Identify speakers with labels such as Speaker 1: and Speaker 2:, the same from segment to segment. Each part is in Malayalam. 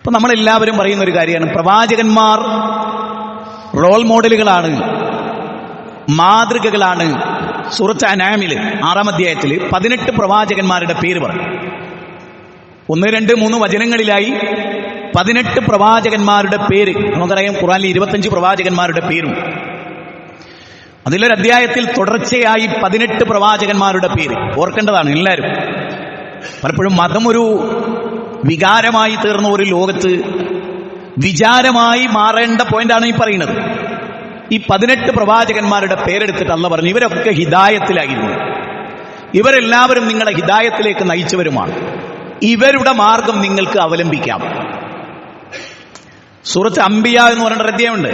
Speaker 1: അപ്പൊ നമ്മളെല്ലാവരും പറയുന്ന ഒരു കാര്യമാണ്. പ്രവാചകന്മാർ റോൾ മോഡലുകളാണ് മാതൃകകളാണ്. സുഹൃത്ത് അനാമിൽ ആറാം അധ്യായത്തിൽ പതിനെട്ട് പ്രവാചകന്മാരുടെ പേര് പറഞ്ഞു. ഒന്ന് രണ്ട് മൂന്ന് വചനങ്ങളിലായി പതിനെട്ട് പ്രവാചകന്മാരുടെ പേര്. നമുക്കറിയാം ഖുറാനിൽ ഇരുപത്തഞ്ച് പ്രവാചകന്മാരുടെ പേരും. അതിലൊരു അധ്യായത്തിൽ തുടർച്ചയായി പതിനെട്ട് പ്രവാചകന്മാരുടെ പേര്. ഓർക്കേണ്ടതാണ് എല്ലാവരും. പലപ്പോഴും മതം ഒരു വികാരമായി തീർന്ന ഒരു ലോകത്ത് വിചാരമായി മാറേണ്ട പോയിന്റാണ് ഈ പറയുന്നത്. ഈ പതിനെട്ട് പ്രവാചകന്മാരുടെ പേരെടുത്തിട്ട് അല്ല പറഞ്ഞു ഇവരൊക്കെ ഹിദായത്തിലായിരുന്നു. ഇവരെല്ലാവരും നിങ്ങളെ ഹിദായത്തിലേക്ക് നയിച്ചവരുമാണ്. ഇവരുടെ മാർഗം നിങ്ങൾക്ക് അവലംബിക്കാം. സൂറത്ത് അംബിയ എന്ന് പറഞ്ഞ ഒരു അധ്യായമുണ്ട്.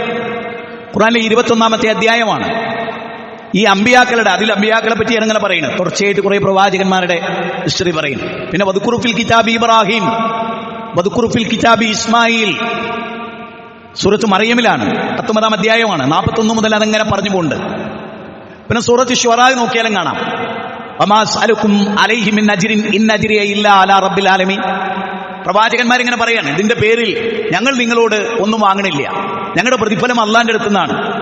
Speaker 1: ഖുറാനിലെ ഇരുപത്തൊന്നാമത്തെ അധ്യായമാണ്. ഈ അമ്പിയാക്കളുടെ അതിൽ അമ്പിയാക്കളെ പറ്റിയാണ് ഇങ്ങനെ പറയുന്നത് തുടർച്ചയായിട്ട് കുറെ പ്രവാചകന്മാരുടെ ഹിസ്റ്ററി പറയും. പിന്നെ വധുക്കുറുഫിൽ കിതാബ് ഇബ്രാഹിം വധുക്കുറുഫിൽ കിതാബ് ഇസ്മായിൽ. സൂറത്ത് മറിയമിലാണ് പത്തൊമ്പതാം അധ്യായമാണ് നാൽപ്പത്തൊന്ന് മുതൽ അതങ്ങനെ പറഞ്ഞു പോകുന്നുണ്ട്. പിന്നെ സൂറത്ത് ഷുറായി നോക്കിയാലും കാണാം. പ്രവാചകന്മാരിങ്ങനെ പറയാണ് ഇതിന്റെ പേരിൽ ഞങ്ങൾ നിങ്ങളോട് ഒന്നും വാങ്ങണില്ല. ഞങ്ങളുടെ പ്രതിഫലം അള്ളാന്റെ അടുത്തുനിന്നാണ്.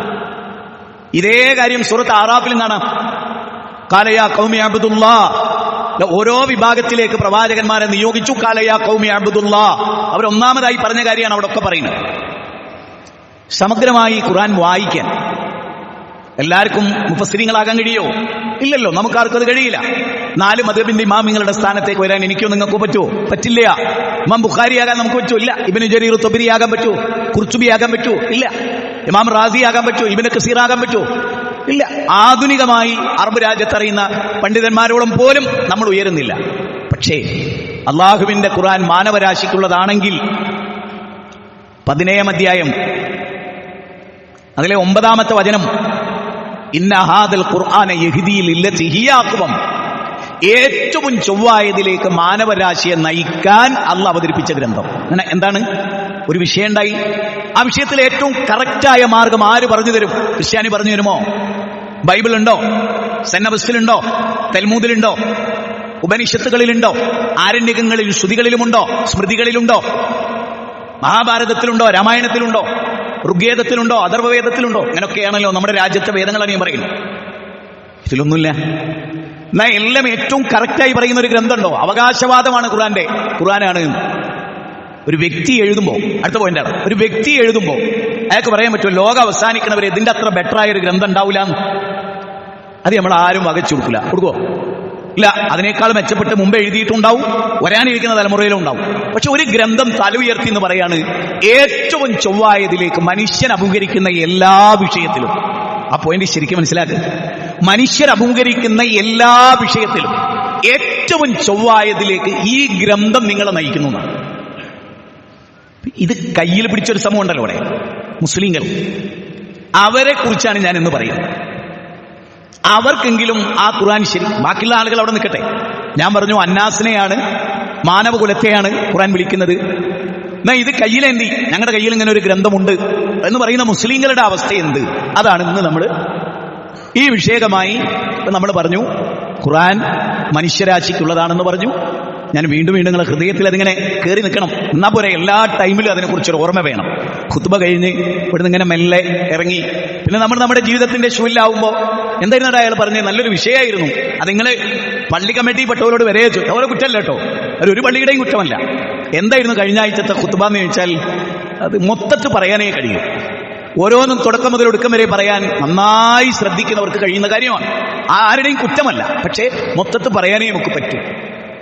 Speaker 1: ഇതേ കാര്യം സുഹൃത്ത് ആറാഫിൽ നിന്നാണ്. കാലയ കൗമി അബ്ദുല്ലാ. ഓരോ വിഭാഗത്തിലേക്ക് പ്രവാചകന്മാരെ നിയോഗിച്ചു. കാലയ കൗമി അബ്ദുല്ലാ. അവർ ഒന്നാമതായി പറഞ്ഞ കാര്യമാണ് അവിടെ ഒക്കെ പറയുന്നത്. സമഗ്രമായി ഖുറാൻ വായിക്കാൻ. എല്ലാവർക്കും മുഫസ്ലിങ്ങളാകാൻ കഴിയോ? ഇല്ലല്ലോ നമുക്കാർക്കും അത് കഴിയില്ല. നാല് മതബിന്റെ ഇമാമിങ്ങളുടെ സ്ഥാനത്തേക്ക് വരാൻ എനിക്കോ നിങ്ങൾക്ക് പറ്റുമോ പറ്റില്ല. ഇമാം ബുഖാരി ആകാൻ നമുക്ക് പറ്റുമോ ഇല്ല. ഇബിന് ജരീർ തൊബിരി ആകാൻ പറ്റുമോ കുർച്ചുബി ആകാൻ പറ്റുമോ ഇല്ല. ഇമാം റാസി ആകാൻ പറ്റുമോ ഇബിന് കസീർ ആകാൻ പറ്റുമോ ഇല്ല ആധുനികമായി അറബ് രാജ്യത്തറിയുന്ന പണ്ഡിതന്മാരോളം പോലും നമ്മൾ ഉയരുന്നില്ല. പക്ഷേ അള്ളാഹുവിന്റെ ഖുറാൻ മാനവരാശിക്കുള്ളതാണെങ്കിൽ പതിനേഴാം അധ്യായം അതിലെ ഒമ്പതാമത്തെ വചനം ഇന്നഹാദൽ ഖുർആന യഹിദിയിൽ ഇല്ലത്തി ഹിയാക്കുവം ഏറ്റവും ചൊവ്വായതിലേക്ക് മാനവരാശിയെ നയിക്കാൻ അള്ള അവതരിപ്പിച്ച ഗ്രന്ഥം. എന്താണ്? ഒരു വിഷയം ഉണ്ടായി. ആ വിഷയത്തിൽ ഏറ്റവും കറക്റ്റായ മാർഗം ആര് പറഞ്ഞു തരും? ക്രിസ്ത്യാനി പറഞ്ഞു തരുമോ? ബൈബിൾ ഉണ്ടോ സെന്നബസ്റ്റിലുണ്ടോ തെൽമൂതിലുണ്ടോ ഉപനിഷത്തുകളിലുണ്ടോ? ആരണ്യകങ്ങളിൽ ശ്രുതികളിലുമുണ്ടോ? സ്മൃതികളിലുണ്ടോ? മഹാഭാരതത്തിലുണ്ടോ? രാമായണത്തിലുണ്ടോ? ഋഗ്വേദത്തിലുണ്ടോ? അഥർവവേദത്തിലുണ്ടോ? അങ്ങനെയൊക്കെയാണല്ലോ നമ്മുടെ രാജ്യത്തെ വേദങ്ങളാണ് ഞാൻ പറയുന്നത്. ഇതിലൊന്നുമില്ല. എന്നാൽ എല്ലാം ഏറ്റവും കറക്റ്റായി പറയുന്ന ഒരു ഗ്രന്ഥമുണ്ടോ? അവകാശവാദമാണ് ഖുറാന്റെ ഖുറാനാണ് ഒരു വ്യക്തി എഴുതുമ്പോൾ അടുത്ത പോയിന്റാണ് ഒരു വ്യക്തി എഴുതുമ്പോൾ അയാൾക്ക് പറയാൻ പറ്റുമോ ലോകം അവസാനിക്കണവർ ഇതിന്റെ അത്ര ബെറ്റർ ആയ ഒരു ഗ്രന്ഥം ഉണ്ടാവില്ല അത് നമ്മൾ ആരും വകച്ചു കൊടുക്കില്ല. കൊടുക്കുവോ? ഇല്ല അതിനേക്കാൾ മെച്ചപ്പെട്ട് മുമ്പ് എഴുതിയിട്ടുണ്ടാവും വരാനിരിക്കുന്ന തലമുറയിലും ഉണ്ടാവും. പക്ഷെ ഒരു ഗ്രന്ഥം തല ഉയർത്തി എന്ന് പറയാണ് ഏറ്റവും ചൊവ്വായതിലേക്ക് മനുഷ്യൻ അഭിമുഖീകരിക്കുന്ന എല്ലാ വിഷയത്തിലും. ആ പോയിന്റ് ശരിക്കും മനസ്സിലാക്കുക മനുഷ്യർ അഭിമുഖീകരിക്കുന്ന എല്ലാ വിഷയത്തിലും ഏറ്റവും ചൊവ്വായതിലേക്ക് ഈ ഗ്രന്ഥം നിങ്ങളെ നയിക്കുന്നു എന്നാണ്. ഇത് കയ്യിൽ പിടിച്ചൊരു സമൂഹം ഉണ്ടല്ലോ അവിടെ മുസ്ലിങ്ങൾ. അവരെ കുറിച്ചാണ് ഞാൻ എന്ന് പറയുന്നത്. അവർക്കെങ്കിലും ആ ഖുർആൻ ശരി. ബാക്കിയുള്ള ആളുകൾ അവിടെ നിൽക്കട്ടെ. ഞാൻ പറഞ്ഞു അന്നാസിനെയാണ് മാനവകുലത്തെയാണ് ഖുർആൻ വിളിക്കുന്നത്. എന്നാ ഇത് കയ്യിലെന്തി ഞങ്ങളുടെ കയ്യിൽ ഇങ്ങനെ ഒരു ഗ്രന്ഥമുണ്ട് എന്ന് പറയുന്ന മുസ്ലിങ്ങളുടെ അവസ്ഥ എന്ത്? അതാണ് ഇന്ന് നമ്മൾ ഈ വിഷയകമായി നമ്മൾ പറഞ്ഞു ഖുർആൻ മനുഷ്യരാശിക്കുള്ളതാണെന്ന് പറഞ്ഞു ഞാൻ വീണ്ടും വീണ്ടും നിങ്ങളുടെ ഹൃദയത്തിൽ അതിങ്ങനെ കയറി നിൽക്കണം. എന്നാ പോരെ എല്ലാ ടൈമിലും അതിനെക്കുറിച്ചൊരു ഓർമ്മ വേണം. കുത്തുമ കഴിഞ്ഞ് ഇവിടുന്ന് ഇങ്ങനെ മെല്ലെ ഇറങ്ങി. പിന്നെ നമ്മൾ നമ്മുടെ ജീവിതത്തിന്റെ ഷൂലാവുമ്പോൾ എന്തായിരുന്നു അയാൾ പറഞ്ഞത്? നല്ലൊരു വിഷയമായിരുന്നു. അത് നിങ്ങൾ പള്ളി കമ്മിറ്റി പെട്ടവരോട് വരെ അവരെ കുറ്റമല്ല കേട്ടോ. അത് ഒരു പള്ളിയുടെയും കുറ്റമല്ല. എന്തായിരുന്നു കഴിഞ്ഞ ആഴ്ചത്തെ കുത്തുബ എന്ന് ചോദിച്ചാൽ അത് മൊത്തത്തിൽ പറയാനേ കഴിയും. ഓരോന്നും തുടക്കം മുതൽ ഒടുക്കം വരെ പറയാൻ നന്നായി ശ്രദ്ധിക്കുന്നവർക്ക് കഴിയുന്ന കാര്യമാണ്. ആരുടെയും കുറ്റമല്ല. പക്ഷേ മൊത്തത്തിൽ പറയാനേ നമുക്ക് പറ്റൂ.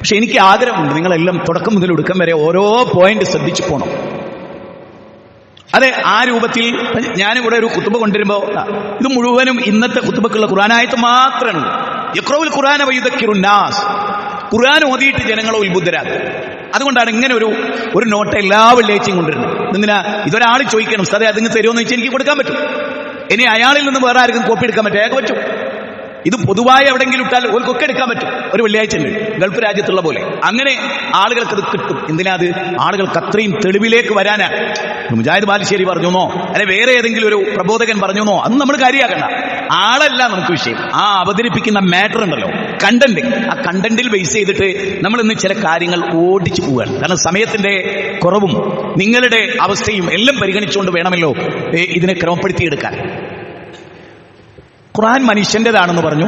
Speaker 1: പക്ഷെ എനിക്ക് ആഗ്രഹമുണ്ട് നിങ്ങളെല്ലാം തുടക്കം മുതൽ ഒടുക്കം വരെ ഓരോ പോയിന്റ് ശ്രദ്ധിച്ചു പോകണം അതെ ആ രൂപത്തിൽ ഞാനിവിടെ ഒരു കുത്തുബ കൊണ്ടുവരുമ്പോ ഇത് മുഴുവനും ഇന്നത്തെ കുത്തുബക്കുള്ള ഖുറാനായത്ത് മാത്രമാണ്. യക്രോവിൽ ഖുറാന വൈദക്കിറുന്നാസ് ഖുറാൻ ഓതിയിട്ട് ജനങ്ങളെ ഉത്ബുദ്ധരാകും അതുകൊണ്ടാണ് ഇങ്ങനെ ഒരു ഒരു നോട്ട് എല്ലാ വെള്ളിയാഴ്ചയും കൊണ്ടുവരുന്നത്. എന്തിനാ ഇതൊരാൾ ചോദിക്കണം സതെ അതിന് തരുമോ എന്ന് വെച്ചാൽ എനിക്ക് കൊടുക്കാൻ പറ്റും. ഇനി അയാളിൽ നിന്ന് വേറെ ആർക്കും കോപ്പി എടുക്കാൻ പറ്റും. ഏക പറ്റും. ഇത് പൊതുവായി എവിടെങ്കിലും ഇട്ടാൽ ഓർക്കൊക്കെ എടുക്കാൻ പറ്റും. ഒരു വെള്ളിയാഴ്ച ഉണ്ട്. ഗൾഫ് രാജ്യത്തുള്ള പോലെ. അങ്ങനെ ആളുകൾക്ക് ഇത് കിട്ടും. എന്തിനാ അത്? ആളുകൾക്ക് അത്രയും തെളിവിലേക്ക് വരാനാണ് മുജാഹിദ് ബാലുശ്ശേരി പറഞ്ഞുന്നോ? അല്ലെ വേറെ ഏതെങ്കിലും ഒരു പ്രബോധകൻ പറഞ്ഞുന്നോ? അത് നമ്മൾ കാര്യമാക്കണ്ട. ആളല്ല നമുക്ക് വിഷയം. ആ അവതരിപ്പിക്കുന്ന മാറ്റർ ഉണ്ടല്ലോ. കണ്ടന്റ് ആ കണ്ടന്റിൽ ബേസ് ചെയ്തിട്ട് നമ്മൾ ഇന്ന് ചില കാര്യങ്ങൾ ഓടിച്ചു പോവുകയാണ്. കാരണം സമയത്തിന്റെ കുറവും നിങ്ങളുടെ അവസ്ഥയും എല്ലാം പരിഗണിച്ചുകൊണ്ട് വേണമല്ലോ ഇതിനെ ക്രമപ്പെടുത്തിയെടുക്കാൻ. ഖുർആൻ മനുഷ്യന്റേതാണെന്ന് പറഞ്ഞു.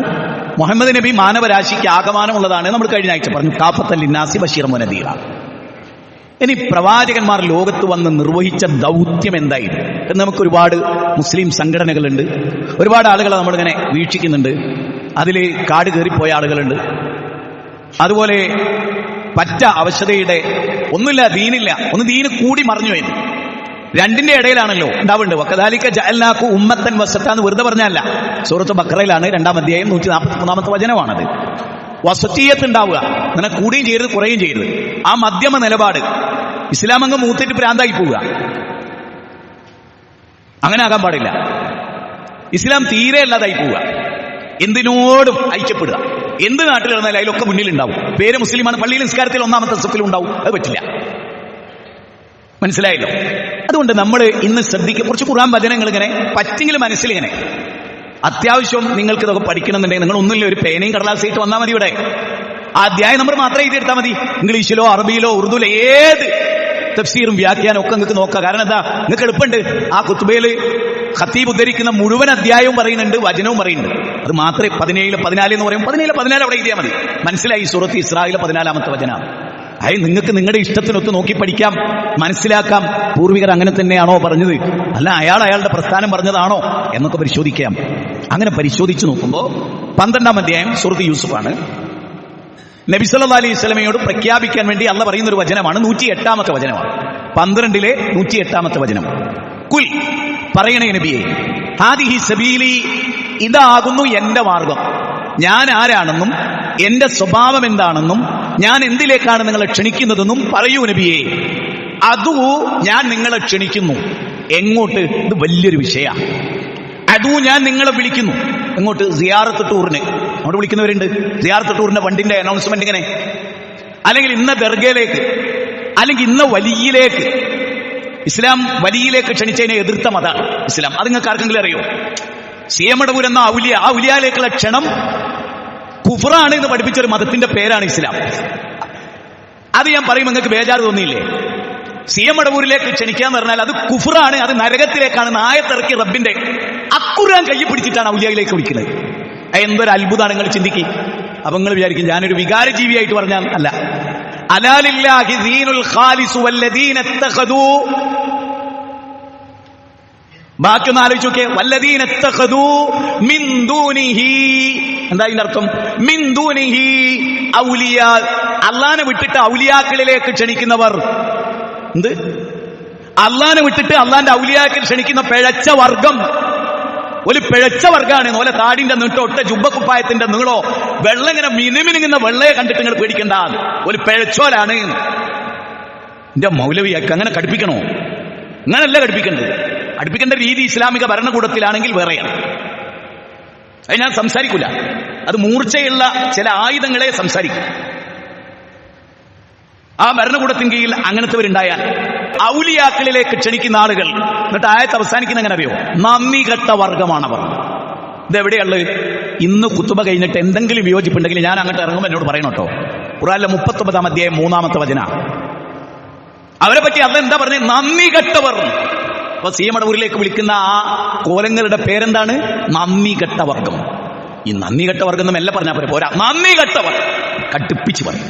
Speaker 1: മുഹമ്മദ് നബി മാനവരാശിക്ക് ആകമാനമുള്ളതാണ് നമ്മൾ കഴിഞ്ഞ ആഴ്ച പറഞ്ഞു. കാപ്പത്തല്ലിനാസി ബഷീർ മുനദീറ. ഇനി പ്രവാചകന്മാർ ലോകത്ത് വന്ന് നിർവഹിച്ച ദൗത്യം എന്തായിരുന്നു? എന്ന് നമുക്ക് ഒരുപാട് മുസ്ലിം സംഘടനകളുണ്ട്. ഒരുപാട് ആളുകളെ നമ്മളിങ്ങനെ വീക്ഷിക്കുന്നുണ്ട്. അതിൽ കാട് കയറിപ്പോയ ആളുകളുണ്ട്. അതുപോലെ പറ്റ അവശതയുടെ ഒന്നുമില്ല ദീനില്ല. ഒന്ന് ദീന് കൂടി മറിഞ്ഞു പോയത്. രണ്ടിന്റെ ഇടയിലാണല്ലോ. ഉണ്ടാവുന്നുണ്ട് വക്കദാലിക്ക ജഅൽനാക്കു ഉമ്മത്തൻ വസത്ത എന്ന് വെറുതെ പറഞ്ഞല്ല സൂറത്ത് ബക്രയിലാണ് രണ്ടാം അധ്യായം നൂറ്റി നാൽപ്പത്തി മൂന്നാമത്തെ വചനമാണത്. വസത്തീയത്ത് ഉണ്ടാവുക അങ്ങനെ കൂടുകയും ചെയ്യരുത് കുറയുകയും ചെയ്യരുത്. ആ മധ്യമ നിലപാട്. ഇസ്ലാം അങ്ങ് മൂത്തിട്ട് പ്രാന്തായി പോവുക. അങ്ങനെ ആകാൻ പാടില്ല. ഇസ്ലാം തീരെ അല്ലാതായി പോവുക. എന്തിനോടും ഐക്യപ്പെടുക. എന്ത് നാട്ടിൽ നടന്നാലും അതിലൊക്കെ മുന്നിലുണ്ടാവും. പേര് മുസ്ലിമാണ്. പള്ളിയിൽ നിസ്കാരത്തിൽ ഒന്നാമത്തെ സ്വത്തിലുണ്ടാവും. അത് പറ്റില്ല. മനസ്സിലായല്ലോ? അതുകൊണ്ട് നമ്മൾ ഇന്ന് ശ്രദ്ധിക്കുക. കുറച്ച് ഖുർആൻ വചനങ്ങൾ ഇങ്ങനെ പറ്റെങ്കിൽ മനസ്സിൽ ഇങ്ങനെ. അത്യാവശ്യം നിങ്ങൾക്ക് ഇതൊക്കെ പഠിക്കണമെന്നുണ്ടെങ്കിൽ നിങ്ങൾ ഒന്നുമില്ല ഒരു പേനയും കടലാസയിട്ട് വന്നാൽ മതി ഇവിടെ. ആ അധ്യായം നമ്പർ മാത്രം എഴുതിയെടുത്താൽ മതി. ഇംഗ്ലീഷിലോ അറബിയിലോ ഉറുദുലോ ഏത് തഫ്സീറും വ്യാഖ്യാനം ഒക്കെ നിങ്ങൾക്ക് നോക്കാം. കാരണം എന്താ? നിങ്ങൾക്ക് എളുപ്പമുണ്ട്. ആ കുത്തുബയിൽ ഖത്തീബ് ഉദ്ധരിക്കുന്ന മുഴുവൻ അധ്യായവും പറയുന്നുണ്ട് വചനവും പറയുന്നുണ്ട്. അത് മാത്രമേ പതിനേഴിൽ പതിനാല് എന്ന് പറയും പതിനേഴ് പതിനാല് അവിടെ എഴുതിയാൽ മതി. മനസ്സിലായി? സൂറത്ത് ഇസ്രായേലിലെ പതിനാലാമത്തെ വചനം. അയ് നിങ്ങൾക്ക് നിങ്ങളുടെ ഇഷ്ടത്തിനൊത്ത് നോക്കി പഠിക്കാം മനസ്സിലാക്കാം. പൂർവികർ അങ്ങനെ തന്നെയാണോ പറഞ്ഞത്? അല്ല അയാൾ അയാളുടെ പ്രസ്ഥാനം പറഞ്ഞതാണോ എന്നൊക്കെ പരിശോധിക്കാം. അങ്ങനെ പരിശോധിച്ച് നോക്കുമ്പോൾ പന്ത്രണ്ടാം അധ്യായം സുഹൃത്ത് യൂസുഫാണ്. നബി സല്ലല്ലാഹു അലൈഹി സ്വലമയോട് പ്രഖ്യാപിക്കാൻ വേണ്ടി അല്ല പറയുന്ന ഒരു വചനമാണ് നൂറ്റി എട്ടാമത്തെ വചനമാണ്. പന്ത്രണ്ടിലെ നൂറ്റി എട്ടാമത്തെ വചനം. കുൽ പറയണേ നബിയെ ഹാദിഹി സബീലി ഇതാകുന്നു എന്റെ മാർഗം. ഞാൻ ആരാണെന്നും എന്റെ സ്വഭാവം എന്താണെന്നും ഞാൻ എന്തിലേക്കാണ് നിങ്ങളെ ക്ഷണിക്കുന്നതെന്നും പറയൂ നബിയെ. അതു ഞാൻ നിങ്ങളെ ക്ഷണിക്കുന്നു. എങ്ങോട്ട്? ഇത് വലിയൊരു വിഷയമാണ് അതു ഞാൻ നിങ്ങളെ വിളിക്കുന്നു. എങ്ങോട്ട്? സിയാറത്ത് ടൂറിന് അങ്ങോട്ട് വിളിക്കുന്നവരുണ്ട്. സിയാറത്ത് ടൂറിന്റെ വണ്ടിന്റെ അനൗൺസ്മെന്റ് ഇങ്ങനെ. അല്ലെങ്കിൽ ഇന്ന ദർഗയിലേക്ക് അല്ലെങ്കിൽ ഇന്ന വലിയിലേക്ക്. ഇസ്ലാം വലിയിലേക്ക് ക്ഷണിച്ചതിനെ എതിർത്ത മതാണ് ഇസ്ലാം. അത് നിങ്ങൾക്ക് ആർക്കെങ്കിലും അറിയോ? സിയമടപൂർ എന്ന ഔലിയ ആ ഉലിയാലേക്കുള്ള ക്ഷണം കുഫറാണ് എന്ന് പഠിപ്പിച്ച ഒരു മതത്തിന്റെ പേരാണ് ഇസ്ലാം. അത് ഞാൻ പറയും നിങ്ങൾക്ക് ബേജാറ് തോന്നിയില്ലേ? സി എം അടവൂരിലേക്ക് ക്ഷണിക്കാന്ന് പറഞ്ഞാൽ അത് കുഫറാണ് അത് നരകത്തിലേക്കാണ് നായത്തിറക്കി റബ്ബിന്റെ അക്കുറാൻ കൈ പിടിച്ചിട്ടാണ് ഔലിയയിലേക്ക് വിളിക്കുന്നത്. എന്തൊരു അത്ഭുതമാണ് നിങ്ങൾ ചിന്തിക്കുക അപ്പൊ നിങ്ങൾ വിചാരിക്കും ഞാനൊരു വികാര ജീവിയായിട്ട് പറഞ്ഞാൽ അല്ല. അലാലില്ലാഹി ദീനുൽ ഖാലിസു വല്ലദീന ബാക്കി ഒന്ന് ആലോചിച്ച് നോക്കിയേ. ദൂനിഹി. എന്താ ഇതിന്റെ അർത്ഥം? മിൻ ദൂനിഹി ഔലിയ. അള്ളാനെ വിട്ടിട്ട് ഔലിയാക്കളിലേക്ക് ക്ഷണിക്കുന്നവർ എന്ത്? അള്ളാനെ വിട്ടിട്ട് അള്ളാന്റെ ഔലിയാക്കൾ ക്ഷണിക്കുന്ന പിഴച്ച വർഗം. ഒരു പിഴച്ച വർഗമാണ്. ഓലെ താടിന്റെ നീട്ടോ ഒട്ട ജുബക്കുപ്പായത്തിന്റെ നീളോ വെള്ളം ഇങ്ങനെ മിനുമിനുങ്ങുന്ന വെള്ളയെ കണ്ടിട്ട് നിങ്ങൾ പേടിക്കണ്ട. ഒരു പിഴച്ചോലാണ്. എന്റെ മൗലവിയാക്ക് അങ്ങനെ കടുപ്പിക്കണോ അങ്ങനല്ല കടുപ്പിക്കേണ്ടത് അടുപ്പിക്കേണ്ട രീതി ഇസ്ലാമിക ഭരണകൂടത്തിലാണെങ്കിൽ വേറെയാണ്. അത് ഞാൻ സംസാരിക്കില്ല അത് മൂർച്ചയുള്ള ചില ആയുധങ്ങളെ സംസാരിക്കും. ആ ഭരണകൂടത്തിന് കീഴിൽ അങ്ങനത്തെവരുണ്ടായാൽ ഔലിയാക്കളിലേക്ക് ക്ഷണിക്കുന്ന ആളുകൾ എന്നിട്ട് ആയത്ത് അവസാനിക്കുന്ന എങ്ങനെ അറിയോ? നന്ദി കെട്ട വർഗമാണവർ. ഇതെവിടെയുള്ളത്? ഇന്ന് കുത്തുബ കഴിഞ്ഞിട്ട് എന്തെങ്കിലും വിയോജിപ്പുണ്ടെങ്കിൽ ഞാൻ അങ്ങോട്ട് ഇറങ്ങുമ്പോൾ എന്നോട് പറയണം കേട്ടോ. ഖുറാനിലെ മുപ്പത്തൊമ്പതാം അധ്യായം മൂന്നാമത്തെ വചന. അവരെ പറ്റി എന്താ പറഞ്ഞത് നന്ദി കെട്ടവർ അപ്പൊ സീമടവൂരിലേക്ക് വിളിക്കുന്ന ആ കോലങ്ങളുടെ പേരെന്താണ്? നന്ദി ഘട്ടവർഗം വർഗം. ഈ നന്ദി ഘട്ടവർഗം വർഗം എന്ന് മെല്ലെ പറഞ്ഞാൽ പോരെ പോരാ. നന്ദി ഘട്ടവർഗം കട്ടിപ്പിച്ച് പറയും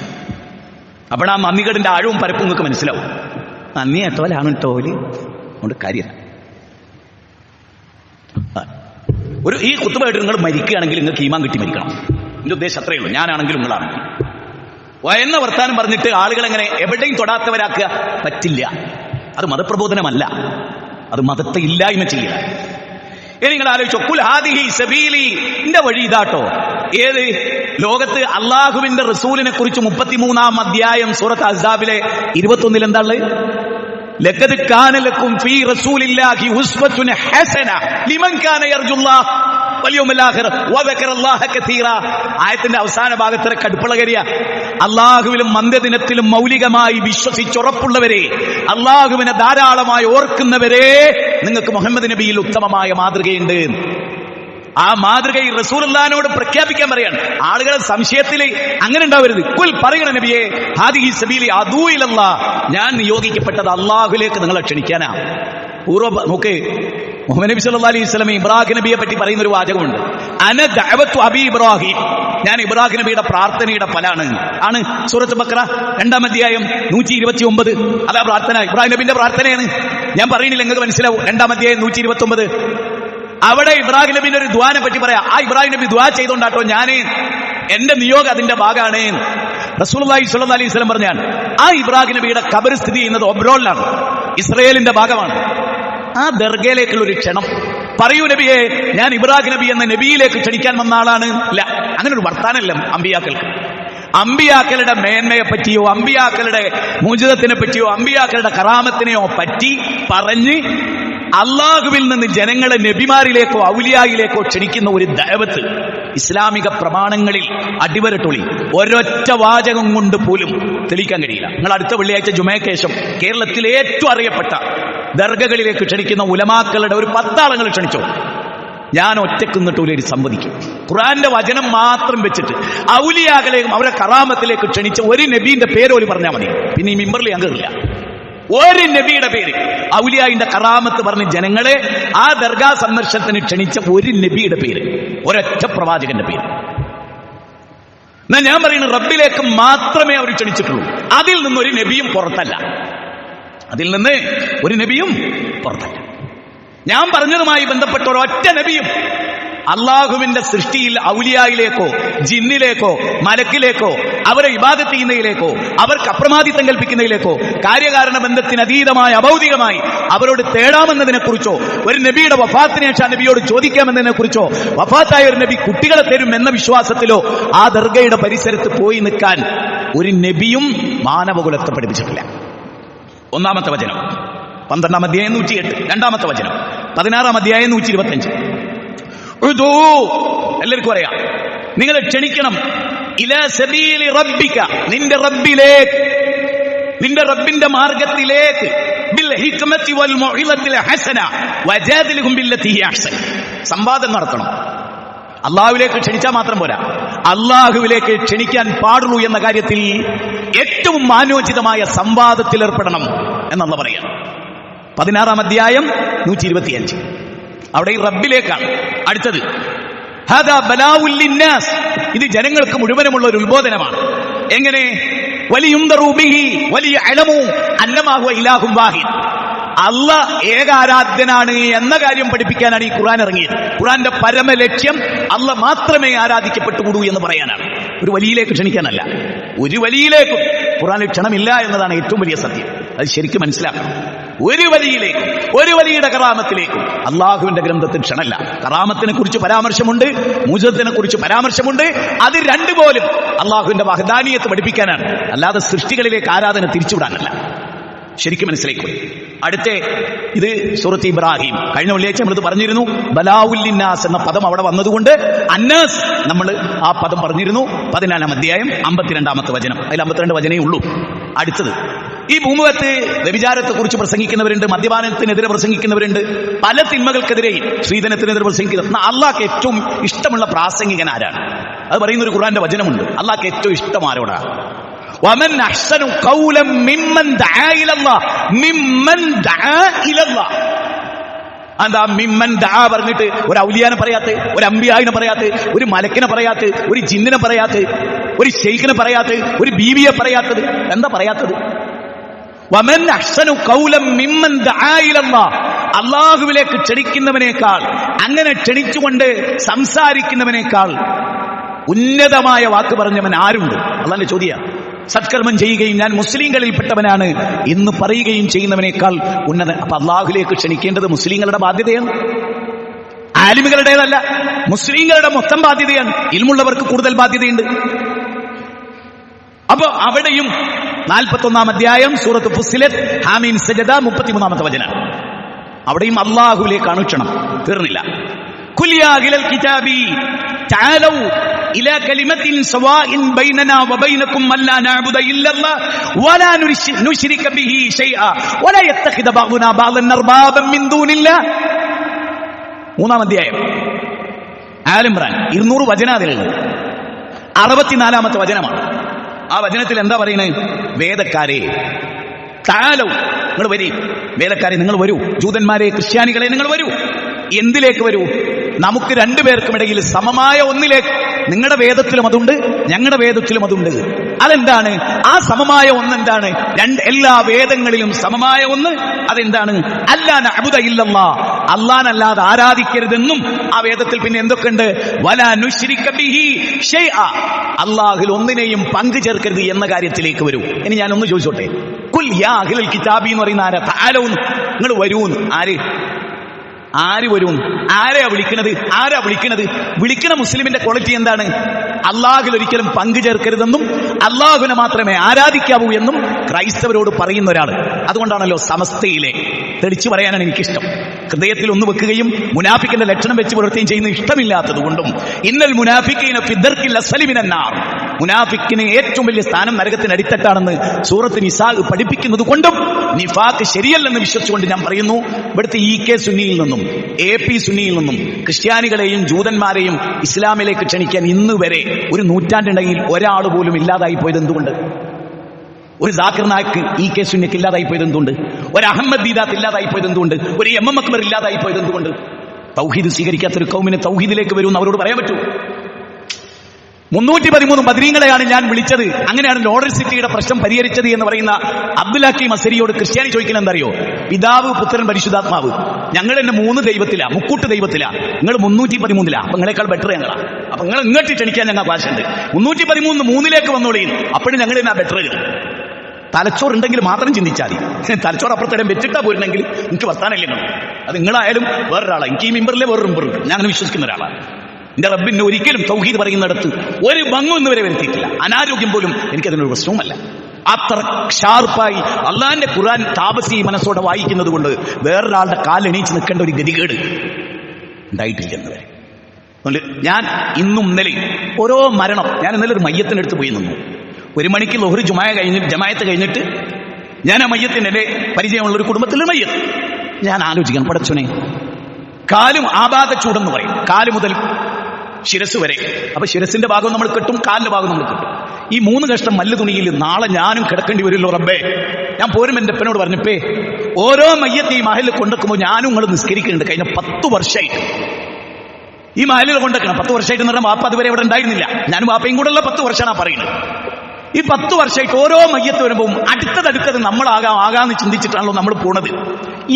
Speaker 1: അപ്പോൾ ആ നന്ദികടിന്റെ ആഴവും പരപ്പും നിങ്ങൾക്ക് മനസ്സിലാവും. നന്ദി എത്തോലാണ് ടോൽ അതുകൊണ്ട് ആ. ഒരു ഈ കുത്തുമായിട്ട് നിങ്ങൾ മരിക്കുകയാണെങ്കിൽ നിങ്ങൾക്ക് ഈമാൻ കിട്ടി മരിക്കണം. എന്റെ ഉദ്ദേശം അത്രയേ ഉള്ളൂ. ഞാനാണെങ്കിലും നിങ്ങളാണെങ്കിലും എന്ന വർത്താനം പറഞ്ഞിട്ട് ആളുകൾ എങ്ങനെ എവിടെയും തൊടാത്തവരാക്കുക പറ്റില്ല. അത് മതപ്രബോധനമല്ല. അത് മതത്തെ ഇല്ലായ്മ ചെയ്യല ഇനി നിങ്ങൾ ആലോചിച്ചോ കുൽ ഹാദിഹി സബീലി എന്റെ വഴി ഇതാട്ടോ. ഏത്? ലോകത്ത് അള്ളാഹുവിന്റെ റസൂലിനെ കുറിച്ച് മുപ്പത്തിമൂന്നാം അധ്യായം സൂറത്ത് അസാബിലെ ഇരുപത്തൊന്നിൽ എന്താ ഉള്ളത് കാന ഫീ റസൂലില്ലാഹി ഹസന ലിമൻ കാന യർജുല്ലാഹ് ആയത്തിന്റെ അവസാന ഭാഗത്തിലെ കടുപ്പളകരിയ അള്ളാഹുവിലും മന്ദ്യദിനത്തിലും മൗലികമായി വിശ്വസിച്ചുറപ്പുള്ളവരെ അള്ളാഹുവിനെ ധാരാളമായി ഓർക്കുന്നവരെ നിങ്ങൾക്ക് മുഹമ്മദ് നബിയിൽ ഉത്തമമായ മാതൃകയുണ്ട്. ആ മാതൃക ഈ റസൂലുള്ളാഹിനോട് പ്രഖ്യാപിക്കാൻ പറയാണ്. ആളുകളെ സംശയത്തിൽ അങ്ങനെ ഉണ്ടാവരുത്. കുൽ പറയണ നബിയെ ഹാദിഹി സബീലി അദൂയിലല്ല ഞാൻ നിയോഗിക്കപ്പെട്ടത് അള്ളാഹുലേക്ക് നിങ്ങളെ ക്ഷണിക്കാനാ. പൂർവ നോക്ക് മുഹമ്മദ് നബി സല്ലല്ലാഹു അലൈഹി സ്വലം ഇബ്രാഹിം നബിയെ പറ്റി പറയുന്ന ഒരു വാചകമുണ്ട്. അന ദഅവത്തു അബി ഇബ്രാഹിം. ഞാൻ ഇബ്രാഹിം നബിയുടെ പ്രാർത്ഥനയുടെ ഫലാണ്. ആണ് സൂറത്ത് ബക്ര രണ്ടാം അധ്യായം നൂറ്റി ഇരുപത്തി ഒമ്പത് അതാ പ്രാർത്ഥന. ഇബ്രാഹിം നബിന്റെ പ്രാർത്ഥനയാണ്. ഞാൻ പറയുന്നില്ല നിങ്ങൾക്ക് മനസ്സിലാവും. രണ്ടാം അധ്യായം നൂറ്റി ഇരുപത്തി ഒമ്പത് അവിടെ ഇബ്രാഹിം നബിന്റെ ഒരു ദ്വാനെ പറ്റി പറയാം. ആ ഇബ്രാഹിം നബി ദ്വാ ചെയ്തോണ്ടാട്ടോ ഞാൻ എന്റെ നിയോഗം അതിന്റെ ഭാഗമാണ് റസൂലി സുല്ലാ അലൈഹി സ്വലം പറഞ്ഞാൽ ആ ഇബ്രാഹിം നബിയുടെ കബർ സ്ഥിതി ചെയ്യുന്നത് ഒബ്രോളിലാണ്. ഇസ്രയേലിന്റെ ഭാഗമാണ്. ആ ദർഗയിലേക്കുള്ള ഒരു ക്ഷണം. പറയൂ നബിയെ ഞാൻ ഇബ്രാഹിം നബി എന്ന നബിയിലേക്ക് ക്ഷണിക്കാൻ വന്ന ആളാണ്. അല്ല അങ്ങനെ ഒരു വർത്താനല്ല അമ്പിയാക്കൾക്ക്. അമ്പിയാക്കളുടെ മേന്മയെ പറ്റിയോ അമ്പിയാക്കളുടെ മൂജിതത്തിനെ പറ്റിയോ അമ്പിയാക്കളുടെ കറാമത്തിനെയോ പറ്റി പറഞ്ഞ് അള്ളാഹുവിൽ നിന്ന് ജനങ്ങളെ നബിമാരിലേക്കോ ഔലിയായിലേക്കോ ക്ഷണിക്കുന്ന ഒരു ദൈവത്ത് ഇസ്ലാമിക പ്രമാണങ്ങളിൽ അടിവരട്ടൊളി. ഒരൊറ്റ വാചകം കൊണ്ട് പോലും തെളിയിക്കാൻ കഴിയില്ല. നിങ്ങൾ അടുത്ത വെള്ളിയാഴ്ച ജുമേക്കേശം കേരളത്തിലെ ഏറ്റവും അറിയപ്പെട്ട ദർഗകളിലേക്ക് ക്ഷണിക്കുന്ന ഉലമാക്കളുടെ ഒരു പത്താളങ്ങൾ ക്ഷണിച്ചോ. ഞാൻ ഒറ്റയ്ക്ക് ഒരു സംവദിക്കും. ഖുറാന്റെ വചനം മാത്രം വെച്ചിട്ട് ഔലിയാകലേക്കും അവരെ കറാമത്തിലേക്ക് ക്ഷണിച്ച ഒരു നബീന്റെ പേരോൽ പറഞ്ഞാൽ മതി. പിന്നെ ഈ മിമ്പറിൽ ഞാൻ കയറില്ല ഒരു നബിയുടെ പേര്. ഔലിയായിന്റെ കറാമത്ത് പറഞ്ഞ ജനങ്ങളെ ആ ദർഗാ സന്ദർശനത്തിന് ക്ഷണിച്ച ഒരു നബിയുടെ പേര്. ഒരൊറ്റ പ്രവാചകന്റെ പേര്. എന്നാ ഞാൻ പറയുന്നത് റബ്ബിലേക്ക് മാത്രമേ അവർ ക്ഷണിച്ചിട്ടുള്ളൂ. അതിൽ നിന്ന് ഒരു നബിയും പുറത്തല്ല. അതിൽ നിന്ന് ഒരു നബിയും പുറത്തല്ല. ഞാൻ പറഞ്ഞതുമായി ബന്ധപ്പെട്ട ഒരൊറ്റ നബിയും അള്ളാഹുവിന്റെ സൃഷ്ടിയിൽ ഔലിയായിലേക്കോ ജിന്നിലേക്കോ മലക്കിലേക്കോ അവരെ ഇബാദത്ത് ചെയ്യുന്നതിലേക്കോ അവർക്ക് അപ്രമാദിത്വം കൽപ്പിക്കുന്നതിലേക്കോ കാര്യകാരണ ബന്ധത്തിന് അതീതമായ അഭൗതികമായി അവരോട് തേടാമെന്നതിനെ കുറിച്ചോ ഒരു നബിയുടെ വഫാത്തിനെ ആ നബിയോട് ചോദിക്കാമെന്നതിനെ കുറിച്ചോ വഫാത്തായ ഒരു നബി കുട്ടികളെ തരും എന്ന വിശ്വാസത്തിലോ ആ ദർഗയുടെ പരിസരത്ത് പോയി നിൽക്കാൻ ഒരു നബിയും മാനവകുലത്തെ പഠിപ്പിച്ചിട്ടില്ല. ഒന്നാമത്തെ വചനം. പന്ത്രണ്ടാം അധ്യായം നൂറ്റിയെട്ട് രണ്ടാമത്തെ വചനം. പതിനാറാം അധ്യായം നൂറ്റി ഇരുപത്തി എല്ലാവർക്കും അറിയാം. നിങ്ങൾ ക്ഷണിക്കണം. ഇല സബീലി റബ്ബിക്ക നിന്റെ റബ്ബിലേക്ക്. നിന്റെ റബ്ബിന്റെ മാർഗത്തിലേക്ക്. സംവാദം നടത്തണം. അള്ളാഹുവിലേക്ക് ക്ഷണിച്ചാൽ മാത്രം പോരാ. അള്ളാഹുവിലേക്ക് ക്ഷണിക്കാൻ പാടുള്ളൂ എന്ന കാര്യത്തിൽ ഏറ്റവും മാനോചിതമായ സംവാദത്തിൽ ഏർപ്പെടണം എന്നുള്ള പറയാം. പതിനാറാം അധ്യായം നൂറ്റി ഇരുപത്തിയഞ്ച് അവിടെ ഈ റബ്ബിലേക്കാണ് അടുത്തത്. ഇത് ജനങ്ങൾക്ക് മുഴുവനുമുള്ള ഒരു ഉത്ബോധനമാണ്. എങ്ങനെ? അല്ല ഏകാരാധ്യനാണ് എന്ന കാര്യം പഠിപ്പിക്കാനാണ് ഈ ഖുറാൻ ഇറങ്ങിയത്. ഖുറാന്റെ പരമ ലക്ഷ്യം അല്ല മാത്രമേ ആരാധിക്കപ്പെട്ടുകൂടൂ എന്ന് പറയാനാണ്. ഒരു വലിയിലേക്ക് ക്ഷണിക്കാനല്ല. ഒരു വലിയിലേക്കും ഖുർആനിൽ ക്ഷണമില്ല എന്നതാണ് ഏറ്റവും വലിയ സത്യം. അത് ശരിക്കും മനസ്സിലാക്കണം. ഒരു വലിയിലേക്കും ഒരു വലിയുടെ കറാമത്തിലേക്കും അള്ളാഹുവിന്റെ ഗ്രന്ഥത്തിൽ ക്ഷണല്ല കറാമത്തിനെ കുറിച്ച് പരാമർശമുണ്ട് മൂജത്തിനെ കുറിച്ച് പരാമർശമുണ്ട്. അത് രണ്ടുപോലും അള്ളാഹുവിന്റെ വഹദാനിയത്ത് പഠിപ്പിക്കാനാണ്. അല്ലാതെ സൃഷ്ടികളിലേക്ക് ആരാധന തിരിച്ചുവിടാനല്ല. ശരിക്കും മനസ്സിലാക്കും അടുത്ത ഇത് സൂറത്ത് ഇബ്രാഹിം. കഴിഞ്ഞ വെള്ളിയാഴ്ച നമ്മളിത് പറഞ്ഞിരുന്നു ബലാവുല്ലിന്നാസ് എന്ന പദം അവിടെ വന്നതുകൊണ്ട് അന്നാസ് നമ്മൾ ആ പദം പറഞ്ഞിരുന്നു. പതിനാലാം അധ്യായം അമ്പത്തിരണ്ടാമത്തെ വചനം. അതിൽ അമ്പത്തിരണ്ട് വചനേ ഉള്ളൂ. അടുത്തത് ഈ ഭൂമുഖത്ത് വ്യഭിചാരത്തെ കുറിച്ച് പ്രസംഗിക്കുന്നവരുണ്ട് മദ്യപാനത്തിനെതിരെ പ്രസംഗിക്കുന്നവരുണ്ട് പല തിന്മകൾക്കെതിരെയും സ്ത്രീധനത്തിനെതിരെ പ്രസംഗിക്കുന്ന അള്ളാഹ്ക്ക് ഏറ്റവും ഇഷ്ടമുള്ള പ്രാസംഗികൻ ആരാണ്? അത് പറയുന്ന ഒരു ഖുറാന്റെ വചനമുണ്ട്. അള്ളാഹ്ക്ക് ഏറ്റവും ഇഷ്ടം ആരോടാണ് ومن احسن قولا ممن دعا الى الله ممن دعا الى الله എന്താ മിമ്മൻ ദാ പറഞ്ഞിട്ട് ഒരു ഔലിയാനെ പറയാത്ത ഒരു അമ്പിയായിനെ പറയാത്ത ഒരു മലക്കിനെ പറയാത്ത ഒരു ജിന്നിനെ പറയാത്ത ഒരു ഷെയ്ഖിനെ പറയാത്ത ഒരു ബീവിയെ പറയാത്തത് എന്താ പറയാത്തത് വമൻ അഹ്സനു കൗലം മിമ്മൻ ദആ ഇലല്ലാഹ് അള്ളാഹുവിലേക്ക് ക്ഷണിക്കുന്നവനേക്കാൾ അങ്ങനെ ക്ഷണിച്ചുകൊണ്ട് സംസാരിക്കുന്നവനേക്കാൾ ഉന്നതമായ വാക്ക് പറഞ്ഞവൻ ആരുണ്ട് അള്ളാന്റെ ചോദ്യ സത്കർമ്മം ചെയ്യുകയും ഞാൻ മുസ്ലിങ്ങളിൽപ്പെട്ടവനാണ് എന്ന് പറയുകയും ചെയ്യുന്നവനേക്കാൾ ഉന്നത. അപ്പൊ അള്ളാഹുലേക്ക് ക്ഷണിക്കേണ്ടത് മുസ്ലിങ്ങളുടെ ബാധ്യതയാണ്. ആലിമുകളുടേതല്ല മുസ്ലിങ്ങളുടെ മൊത്തം ബാധ്യതയാണ്. ഇൽമുള്ളവർക്ക് കൂടുതൽ ബാധ്യതയുണ്ട്. അപ്പൊ അവിടെയും നാൽപ്പത്തൊന്നാം അധ്യായം സൂറത്ത് ഫുസിലത്ത് ഹാമീൻ സജദ മുപ്പത്തിമൂന്നാമത്തെ വചന. അവിടെയും അള്ളാഹുലേക്ക് ക്ഷണം. തീർന്നില്ല. വബൈനകും അല്ലാ നഅബുദ ഇല്ലല്ലാഹ് വലാ നുശ്രി- നുശ്രിക ബിഹി ഷൈഅ വലാ യത്തഖിദ ബഅദുനാ ബഅദൻ അർബാബൻ മിൻ ദൂനില്ലാഹ് മൂന്നാം അധ്യായം. ആലിമ്രാൻ ഇരുന്നൂറ് വചനാതിലുള്ളത് അറുപത്തിനാലാമത്തെ വചനമാണ്. ആ വചനത്തിൽ എന്താ പറയുന്നത് വേദക്കാരെ താലോ നിങ്ങൾ വരി. വേദക്കാരെ നിങ്ങൾ വരൂ. ജൂതന്മാരെ ക്രിസ്ത്യാനികളെ നിങ്ങൾ വരൂ. എന്തിലേക്ക് വരൂ? നമുക്ക് രണ്ടുപേർക്കും ഇടയിൽ സമമായ ഒന്നിലേക്ക് നിങ്ങളുടെ വേദത്തിലും അതുണ്ട് ഞങ്ങളുടെ വേദത്തിലും അതുണ്ട്. അതെന്താണ്? ആ സമമായ ഒന്ന് എന്താണ് രണ്ട് എല്ലാ വേദങ്ങളിലും സമമായ ഒന്ന് അതെന്താണ്? അല്ലാന അബുദ ഇല്ലല്ല. അല്ലാനല്ലാതെ ആരാധിക്കരുതെന്നും ആ വേദത്തിൽ പിന്നെ എന്തൊക്കെയുണ്ട്? അള്ളാഹിൽ ഒന്നിനെയും പങ്കു ചേർക്കരുത് എന്ന കാര്യത്തിലേക്ക് വരൂ. ഇനി ഞാൻ ഒന്ന് ചോദിച്ചോട്ടെ. കുൽ യാ അഖിലൽ കിതാബി എന്ന് പറയുന്ന ആരാ? താലവും നിങ്ങൾ വരൂന്ന്. ആര്? ആര് വരും? ആരെയാ വിളിക്കണത് ആരാ വിളിക്കണത് വിളിക്കണ മുസ്ലിമിന്റെ ക്വാളിറ്റി എന്താണ്? അള്ളാഹുൽ ഒരിക്കലും പങ്കു ചേർക്കരുതെന്നും അള്ളാഹുവിനെ മാത്രമേ ആരാധിക്കാവൂ എന്നും ക്രൈസ്തവരോട് പറയുന്ന ഒരാൾ അതുകൊണ്ടാണല്ലോ സമസ്തയിലെ തെളിച്ചു പറയാനാണ് എനിക്കിഷ്ടം. ഹൃദയത്തിൽ ഒന്ന് വെക്കുകയും മുനാഫിക്കിന്റെ ലക്ഷണം വെച്ച് പുലർത്തുകയും ചെയ്യുന്ന ഇഷ്ടമില്ലാത്തത് കൊണ്ടും ഇന്നൽ മുനാഫിക്കിനെ ഫിദർക്കിൽ അസലിമിനാർ മുനാഫിക്കിന് ഏറ്റവും വലിയ സ്ഥാനം നരകത്തിന് അടിത്തട്ടാണെന്ന് സൂറത്ത് നിസാ പഠിപ്പിക്കുന്നത് കൊണ്ടും നിഫാക്ക് ശരിയല്ലെന്ന് വിശ്വസിച്ചുകൊണ്ട് ഞാൻ പറയുന്നു. ഇവിടുത്തെ ഇ കെ സുന്നിയിൽ നിന്നും എ പി സുന്നിയിൽ നിന്നും ക്രിസ്ത്യാനികളെയും ജൂതന്മാരെയും ഇസ്ലാമിലേക്ക് ക്ഷണിക്കാൻ ഇന്ന് വരെ ഒരു നൂറ്റാണ്ടുണ്ടെങ്കിൽ ഒരാൾ പോലും ഇല്ലാതായി പോയത് എന്തുകൊണ്ട്? ഒരു ജാക്കിർ നായ്ക്ക് ഇ കെ സുന്നിക്ക് ഇല്ലാതായി പോയത് എന്തുകൊണ്ട്? ഒരു അഹമ്മദ് ദീദാത്ത് ഇല്ലാതായി പോയത് എന്തുകൊണ്ട്? ഒരു എം എം അക്ബർ ഇല്ലാതായി പോയത് എന്തുകൊണ്ട്? തൗഹീദ് സ്വീകരിക്കാത്ത ഒരു കൗമിനെ തൗഹീദിലേക്ക് വരുമെന്ന് അവരോട് പറയാൻ പറ്റൂ. മുന്നൂറ്റി പതിമൂന്ന് ബദരീങ്ങളെയാണ് ഞാൻ വിളിച്ചത്. അങ്ങനെയാണ് ലോഡർ സിറ്റിയുടെ പ്രശ്നം പരിഹരിച്ചത് എന്ന് പറയുന്ന അബ്ദുൽ ഹക്കീം അസരിയോട് ക്രിസ്ത്യാനി ചോദിക്കുന്നത് എന്തറിയോ? പിതാവ് പുത്രൻ പരിശുദ്ധാത്മാവ്. ഞങ്ങൾ എന്നെ മൂന്ന് ദൈവത്തില മുക്കൂട്ട് ദൈവത്തില. നിങ്ങൾ മുന്നൂറ്റി പതിമൂന്നില അപ്പൊ നിങ്ങളെക്കാൾ ബെറ്റർ ഞങ്ങളാ. അപ്പൊ നിങ്ങൾ ഇങ്ങോട്ട് ക്ഷണിക്കാൻ ഞങ്ങൾ കാശുണ്ട് മുന്നൂറ്റി പതിമൂന്ന് മൂന്നിലേക്ക് വന്നോളിയും അപ്പോഴും ഞങ്ങൾ എന്നാ ബെറ്റർ തലച്ചോറുണ്ടെങ്കിൽ മാത്രം ചിന്തിച്ചാൽ മതി. തലച്ചോറ് അപ്പുറത്തിടെ വെച്ചിട്ടാ പോരുന്നെങ്കിൽ എനിക്ക് വർത്താനല്ലേ അത് നിങ്ങളായാലും വേറൊരാളാണ് എനിക്ക് ഈ മെമ്പറിലെ വേറൊരു മെമ്പറുണ്ട് ഞാൻ അങ്ങനെ വിശ്വസിക്കുന്ന ഒരാളാണ് എന്റെ റബ്ബിന് ഒരിക്കലും തൗഹീദ് പറയുന്നിടത്ത് ഒരു ഭംഗം ഇന്നുവരെ വരുത്തിയിട്ടില്ല. അനാരോഗ്യം പോലും എനിക്കതിനൊരു പ്രശ്നവുമല്ല. അത്ര ഷാർപ്പായി അള്ളാന്റെ ഖുറാൻ താപസി മനസ്സോടെ വായിക്കുന്നത് കൊണ്ട് വേറൊരാളുടെ കാലെണീച്ച് നിൽക്കേണ്ട ഒരു ഗതികേട് ഉണ്ടായിട്ടില്ല എന്ന് വരെ ഞാൻ ഇന്നും ഇന്നലെ ഓരോ മരണം ഞാൻ ഇന്നലെ ഒരു മയ്യത്തിനടുത്ത് പോയി നിന്നു. ഒരു മണിക്ക് ലൊഹറി ജുമായ കഴിഞ്ഞിട്ട് ജമായത്ത് കഴിഞ്ഞിട്ട് ഞാൻ ആ മയ്യത്തിന്റെ എന്റെ പരിചയമുള്ള ഒരു കുടുംബത്തിലെ മയ്യത്ത്. ഞാൻ ആലോചിക്കണം പടച്ചോനെ. കാലും ആപാത ചൂടെന്ന് പറയും. കാൽ മുതൽ ശിരസ് വരെ. അപ്പൊ ശിരസിന്റെ ഭാഗം നമ്മൾ കിട്ടും കാലിന്റെ ഭാഗം നമ്മൾ കിട്ടും. ഈ മൂന്ന് കഷ്ടം മല്ല് തുണിയിൽ നാളെ ഞാനും കിടക്കേണ്ടി വരുമല്ലോ റബ്ബേ. ഞാൻ പോരും എന്റെ അപ്പനോട് പറഞ്ഞപ്പേ ഓരോ മയ്യത്തെ ഈ മഹലിൽ കൊണ്ടുവെക്കുമ്പോൾ ഞാനും നിങ്ങൾ നിസ്കരിക്കുന്നുണ്ട്. കഴിഞ്ഞ പത്ത് വർഷമായിട്ട് ഈ മഹലിൽ കൊണ്ടുവെക്കണം പത്ത് വർഷമായിട്ട് എന്ന് പറഞ്ഞാൽ വാപ്പ അതുവരെ ഇവിടെ ഉണ്ടായിരുന്നില്ല. ഞാനും വാപ്പയും ഉള്ള പത്ത് വർഷമാണ് പറയുന്നത്. ഈ പത്ത് വർഷമായിട്ട് ഓരോ മയ്യത്ത് വരുമ്പോൾ അടുത്തതടുത്തത് നമ്മളാകാം ആകാന്ന് ചിന്തിച്ചിട്ടാണല്ലോ നമ്മൾ പോണത്.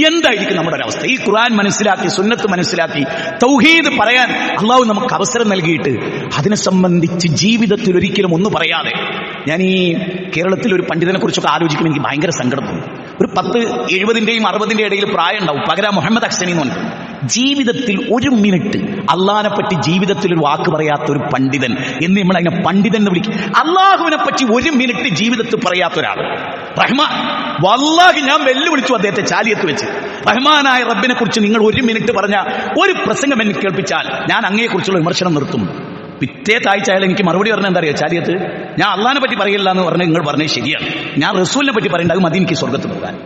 Speaker 1: എന്തായിരിക്കും നമ്മുടെ ഒരു അവസ്ഥ ഈ ഖുർആൻ മനസ്സിലാക്കി സുന്നത്ത് മനസ്സിലാക്കി തൗഹീദ് പറയാൻ അള്ളാഹു നമുക്ക് അവസരം നൽകിയിട്ട് അതിനെ സംബന്ധിച്ച് ജീവിതത്തിൽ ഒരിക്കലും ഒന്നും പറയാതെ ഞാൻ ഈ കേരളത്തിൽ ഒരു പണ്ഡിതനെ കുറിച്ചൊക്കെ ആലോചിക്കുമ്പോൾ എനിക്ക് ഭയങ്കര സങ്കടം തോന്നും. ഒരു പത്ത് എഴുപതിന്റെയും അറുപതിന്റെ ഇടയിൽ പ്രായം ഉണ്ടാവും. പകരം മുഹമ്മദ് പറഞ്ഞു ജീവിതത്തിൽ ഒരു മിനിറ്റ് അള്ളഹാനെ പറ്റി ജീവിതത്തിൽ ഒരു വാക്ക് പറയാത്ത ഒരു പണ്ഡിതൻ. എന്ന് നമ്മൾ അതിനെ പണ്ഡിതൻ എന്ന് വിളിക്കും. അള്ളാഹുവിനെ പറ്റി ഒരു മിനിറ്റ് ജീവിതത്തിൽ പറയാത്ത ഒരാൾ റഹ്മാൻ വല്ലാഹി ഞാൻ വെല്ലുവിളിച്ചു അദ്ദേഹത്തെ ചാലിയത്ത് വെച്ച്. റഹ്മാനായ റബ്ബിനെ കുറിച്ച് നിങ്ങൾ ഒരു മിനിറ്റ് പറഞ്ഞ ഒരു പ്രസംഗം എന്നെ കേൾപ്പിച്ചാൽ ഞാൻ അങ്ങയെക്കുറിച്ചുള്ള വിമർശനം നിർത്തും. പിറ്റേ താഴ്ച എനിക്ക് മറുപടി പറഞ്ഞാൽ എന്താ അറിയോ? ചാലിയത്ത് ഞാൻ അള്ളഹാനെ പറ്റി പറയില്ല എന്ന് പറഞ്ഞ് നിങ്ങൾ പറഞ്ഞത് ശരിയാണ്. ഞാൻ റസൂലിനെ പറ്റി പറയേണ്ട അത് മതി എനിക്ക് സ്വർഗത്ത് പോകാൻ.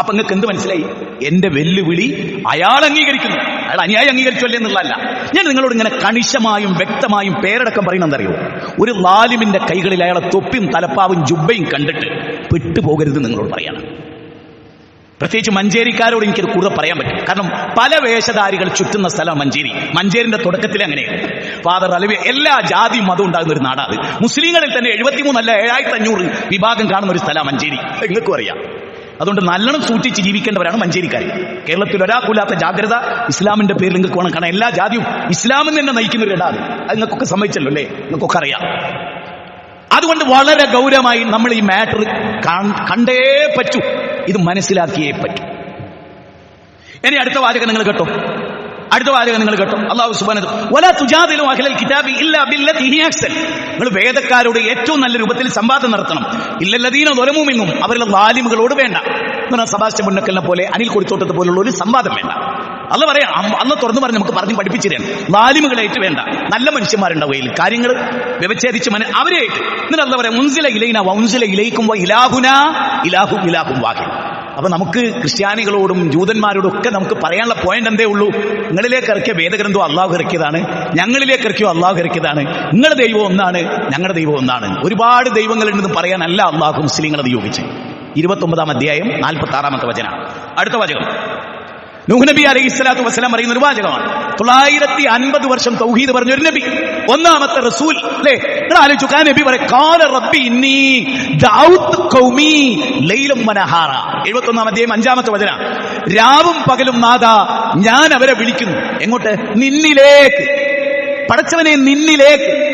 Speaker 1: അപ്പൊ നിങ്ങൾക്ക് എന്ത് മനസ്സിലായി? എന്റെ വെല്ലുവിളി അയാൾ അംഗീകരിക്കുന്നു. അയാൾ അന്യായം അംഗീകരിച്ചല്ലേ എന്നുള്ളതല്ല. ഞാൻ നിങ്ങളോട് ഇങ്ങനെ കണിശമായും വ്യക്തമായും പേരടക്കം പറയണമെന്നറിയോ ഒരു ലാലിമിന്റെ കൈകളിൽ അയാളെ തൊപ്പിയും തലപ്പാവും ജുബയും കണ്ടിട്ട് പെട്ടുപോകരുത് നിങ്ങളോട് പറയണം. പ്രത്യേകിച്ച് മഞ്ചേരിക്കാരോട് എനിക്കത് കൂടുതൽ പറയാൻ പറ്റും കാരണം പല വേഷധാരികൾ ചുറ്റുന്ന സ്ഥലം മഞ്ചേരി. മഞ്ചേരിന്റെ തുടക്കത്തിൽ അങ്ങനെയാണ് ഫാദർ അലവി എല്ലാ ജാതിയും മതം ഉണ്ടാകുന്ന ഒരു നാടാണ് മുസ്ലിങ്ങളിൽ തന്നെ എഴുപത്തിമൂന്നല്ല ഏഴായിരത്തി അഞ്ഞൂറ് വിഭാഗം കാണുന്ന ഒരു സ്ഥലം മഞ്ചേരി. നിങ്ങൾക്കും അറിയാം. അതുകൊണ്ട് നല്ലോണം സൂക്ഷിച്ച് ജീവിക്കേണ്ടവരാണ് മഞ്ചേരിക്കാർ കേരളത്തിൽ ഒരാൾക്കില്ലാത്ത ജാഗ്രത ഇസ്ലാമിന്റെ പേരിൽ നിങ്ങൾക്ക് വേണം. കാരണം എല്ലാ ജാതിയും ഇസ്ലാമിൽ തന്നെ നയിക്കുന്ന ഒരു ഇടാണ് അത് നിങ്ങൾക്കൊക്കെ സമ്മതിച്ചല്ലോ അല്ലേ? നിങ്ങൾക്കൊക്കെ അറിയാം. അതുകൊണ്ട് വളരെ ഗൗരവമായി നമ്മൾ ഈ മാറ്റർ കണ്ടേ പറ്റൂ. ഇത് മനസ്സിലാക്കിയേ പറ്റൂ. ഇനി അടുത്ത വാചകം നിങ്ങൾ കേട്ടോ. അടുത്ത വാചകം നിങ്ങൾ കേട്ടോ. അള്ളാഹു സുബാനത് വല തുജാദിലും അഖിലൽ കിതാബി ഇല്ല ബില്ല തിഹിയാക്സൽ അഹ്സൻ. നിങ്ങൾ വേദക്കാരോട് ഏറ്റവും നല്ല രൂപത്തിൽ സംവാദം നടത്തണം. ഇല്ലല്ലദീന ദുരമുമെന്നും അവരുടെ വാലിമുകളോട് വേണ്ട. സബാസ്റ്റ്യൻ മുന്നക്കലിനെ പോലെ അനിൽ കൊടുത്തോട്ടത്തെ പോലുള്ള ഒരു സംവാദം വേണ്ട. അല്ല പറയാം അന്ന് തുറന്നു പറഞ്ഞ് നമുക്ക് പറഞ്ഞ് പഠിപ്പിച്ചു തരാൻ വാലിമുകളായിട്ട് വേണ്ട. നല്ല മനുഷ്യന്മാരുണ്ടാവുകയിൽ കാര്യങ്ങൾ വ്യവച്ഛേദിച്ച് മന അവരെയായിട്ട്. എന്നിട്ട് അല്ല പറയാം മുൻസില ഇലൈന വൗൻസില ഇലയിക്കുമ്പോ ഇലാഹുന. ഇലാഹു ഇലാഹും വാഹിൻ അപ്പൊ നമുക്ക് ക്രിസ്ത്യാനികളോടും ജൂതന്മാരോടും ഒക്കെ നമുക്ക് പറയാനുള്ള പോയിന്റ് എന്തേ ഉള്ളൂ? നിങ്ങളിലേക്ക് ഇറക്കിയ വേദഗ്രന്ഥം അള്ളാഹു ഇറക്കിയതാണ്. ഞങ്ങളിലേക്ക് ഇറക്കിയോ അള്ളാഹു ഇറക്കിയതാണ്. നിങ്ങളുടെ ദൈവം ഒന്നാണ് ഞങ്ങളുടെ ദൈവം ഒന്നാണ്. ഒരുപാട് ദൈവങ്ങളുണ്ടെന്ന് പറയാനല്ല അള്ളാഹു മുസ്ലിങ്ങളെ നിയോഗിച്ചത്. ഇരുപത്തി ഒമ്പതാം അധ്യായം നാൽപ്പത്തി ആറാമത്തെ വചന. അടുത്ത നൂഹ് നബി അലൈഹി സ്വലാത്തു വസ്സലാം പറയുന്ന ഒരു വാചകമാണ്. തൊള്ളായിരത്തി അൻപത് വർഷം തൗഹീദ് പറഞ്ഞ ഒരു നബി. ഒന്നാമത്തെ റസൂൽ അല്ലേ? നബി റബ്ബി ഇന്നി അധ്യായം അഞ്ചാമത്തെ വചന. രാവും പകലും നാഥ ഞാൻ അവരെ വിളിക്കുന്നു. എങ്ങോട്ട്? നിന്നിലേക്ക്. പടച്ചവനെ നിന്നിലേക്ക്.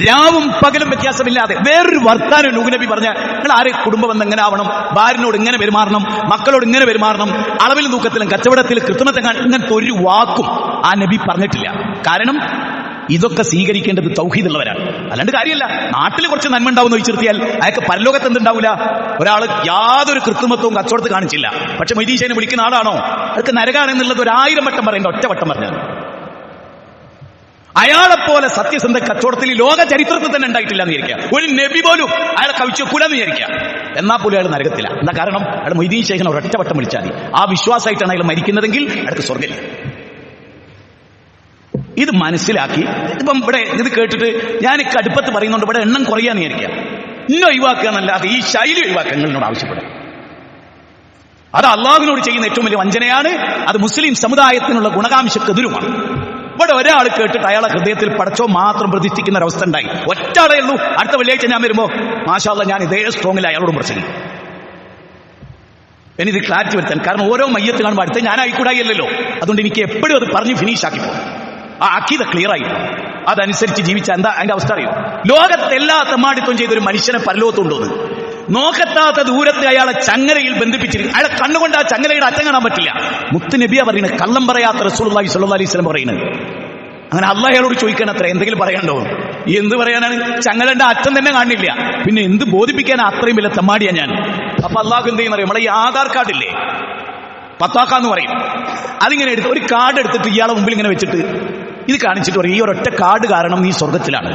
Speaker 1: രാവും പകലും വ്യത്യാസമില്ലാതെ വേറൊരു വർത്താനം നബി പറഞ്ഞ നിങ്ങൾ ആരെ കുടുംബബന്ധം എങ്ങനെ ആവണം? ഭാര്യനോട് ഇങ്ങനെ പെരുമാറണം? മക്കളോട് ഇങ്ങനെ പെരുമാറണം? അളവിലും തൂക്കത്തിലും കച്ചവടത്തിലും കൃത്രിമത്തെ ഇങ്ങനത്തെ ഒരു വാക്കും ആ നബി പറഞ്ഞിട്ടില്ല. കാരണം ഇതൊക്കെ സ്വീകരിക്കേണ്ടത് തൗഹീദുള്ളവരാണ്. അല്ലാണ്ട് കാര്യമല്ല നാട്ടിൽ കുറച്ച് നന്മ ഉണ്ടാവുന്ന വെച്ചിരുത്തിയാൽ അയാൾക്ക് പരലോകത്ത് എന്തുണ്ടാവില്ല ഒരാൾ യാതൊരു കൃത്രിമത്വവും കച്ചവടത്ത് കാണിച്ചില്ല. പക്ഷെ മൈതീശനെ വിളിക്കുന്ന ആളാണോ? അതൊക്കെ നരകാണെന്നുള്ളത് ഒരു ആയിരം വട്ടം പറയേണ്ട ഒറ്റവട്ടം പറഞ്ഞത് അയാളെപ്പോലെ സത്യസന്ധ കച്ചവടത്തിൽ ലോക ചരിത്രത്തിൽ തന്നെ ഉണ്ടായിട്ടില്ല എന്ന് വിചാരിക്കുക. ഒരു നബി പോലും അയാളെ എന്ന് വിചാരിക്കുക. എന്നാൽ പോലും അയാൾ നരകത്തില്ല എന്താ കാരണം? അയാൾ മൊയ്തീൻ ശേഖരൻ ഒരൊറ്റ വട്ടം വിളിച്ചാൽ ആ വിശ്വാസമായിട്ടാണ് അയാൾ മരിക്കുന്നതെങ്കിൽ അയാൾക്ക് സ്വർഗമില്ല ഇത് മനസ്സിലാക്കി ഇപ്പം ഇവിടെ ഇത് കേട്ടിട്ട് ഞാൻ കടുപ്പത്ത് പറയുന്നുണ്ട് ഇവിടെ എണ്ണം കുറയാന്ന് വിചാരിക്കുക. ഇന്നെ ഒഴിവാക്കുക എന്നല്ലാതെ ഈ ശൈലി ഒഴിവാക്കുക നിങ്ങളോട് ആവശ്യപ്പെടും അത് അള്ളാഹുവിനോട് ചെയ്യുന്ന ഏറ്റവും വലിയ വഞ്ചനയാണ്. അത് മുസ്ലിം സമുദായത്തിനുള്ള ഗുണകാംശക്കെതിരുമാണ് ഇവിടെ ഒരാൾ കേട്ടിട്ട് അയാളെ ഹൃദയത്തിൽ പടച്ചോ മാത്രം പ്രതിഷ്ഠിക്കുന്ന ഒരവസ്ഥ ഉണ്ടായി. ഒറ്റ ആളേ ഉള്ളൂ. അടുത്ത വെള്ളിയാഴ്ച ഞാൻ വരുമ്പോ മാഷാല്ല ഞാൻ ഇതേ സ്ട്രോങ്ങിൽ അയാളോടും പ്രസംഗിക്കും എനിക്ക് ക്ലാരിറ്റി വരുത്താൻ. കാരണം ഓരോ മയ്യത്ത് കാണുമ്പോൾ അടുത്ത ഞാൻ ആയിക്കൂടായില്ലല്ലോ. അതുകൊണ്ട് എനിക്ക് എപ്പോഴും അത് പറഞ്ഞ് ഫിനിഷ് ആക്കി പോകും ആ അക്കീത ക്ലിയർ ആയി അതനുസരിച്ച് ജീവിച്ച എന്താ അതിന്റെ അവസ്ഥ അറിയോ? ലോകത്തെല്ലാ തെമ്മാടിത്വം ചെയ്തൊരു മനുഷ്യനെ പരലോകത്തുണ്ടോന്ന് നോക്കത്താത്ത ദൂരത്ത് അയാളെ ചങ്ങലയിൽ ബന്ധിപ്പിച്ചിരിക്കും അയാളെ കണ്ണുകൊണ്ട് ആ ചങ്ങലയുടെ അറ്റം കാണാൻ പറ്റില്ല. മുത്ത് മുത്തുനബിയ പറയുന്നത് കള്ളം പറയാത്ത റസൂലി സല്ലാ അലൈഹി സ്വലം പറയുന്നത്. അങ്ങനെ അള്ളാഹയോട് ചോദിക്കാൻ അത്ര എന്തെങ്കിലും പറയാണ്ടോ എന്ത് പറയാനാണ്? ചങ്ങലന്റെ അറ്റം തന്നെ കാണില്ല. പിന്നെ എന്ത് ബോധിപ്പിക്കാൻ അത്രയും വലിയ തെമ്മാടിയാ ഞാൻ? അപ്പൊ അള്ളാഹ് എന്ത് ചെയ്യുന്ന നമ്മളെ ഈ ആധാർ കാർഡില്ലേ പത്താക്കാന്ന് പറയും. അതിങ്ങനെ എടുത്ത് ഒരു കാർഡ് എടുത്തിട്ട് ഇയാളെ മുമ്പിൽ ഇങ്ങനെ വെച്ചിട്ട് ഇത് കാണിച്ചിട്ട് പറയും ഈ ഒരൊറ്റ കാർഡ് കാരണം നീ സ്വർഗത്തിലാണ്.